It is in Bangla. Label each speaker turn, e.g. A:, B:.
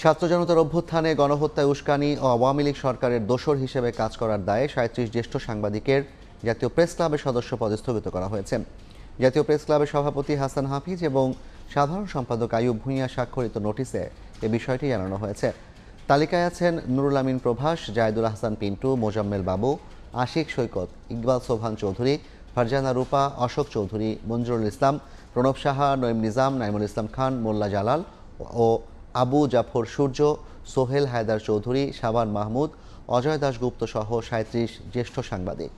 A: ছাত্র জনতার অভ্যুত্থানে গণহত্যায় উস্কানি ও আওয়ামী লীগ সরকারের দোসর হিসেবে কাজ করার দায়ে সাঁত্রিশ জ্যেষ্ঠ সাংবাদিকের জাতীয় প্রেস ক্লাবের সদস্য পদে স্থগিত করা হয়েছে। জাতীয় প্রেস ক্লাবের সভাপতি হাসান হাফিজ এবং সাধারণ সম্পাদক আয়ুব ভূঁইয়া স্বাক্ষরিত নোটিশে এ বিষয়টি জানানো হয়েছে। তালিকায় আছেন নুরুল আমিন প্রভাস, জায়দুল হাসান পিন্টু, মোজাম্মেল বাবু, আশিক সৈকত, ইকবাল সোভান চৌধুরী, ফারজানা রূপা, অশোক চৌধুরী, মঞ্জুরুল ইসলাম, প্রণব সাহা, নঈম নিজাম, নাইমুল ইসলাম খান, মোল্লা জালাল ও আবু জাফর সূর্য সোহেল হায়দার চৌধুরী শাবান মাহমুদ অজয় দাশগুপ্ত সহ সাঁত্রিশ জ্যেষ্ঠ সাংবাদিক।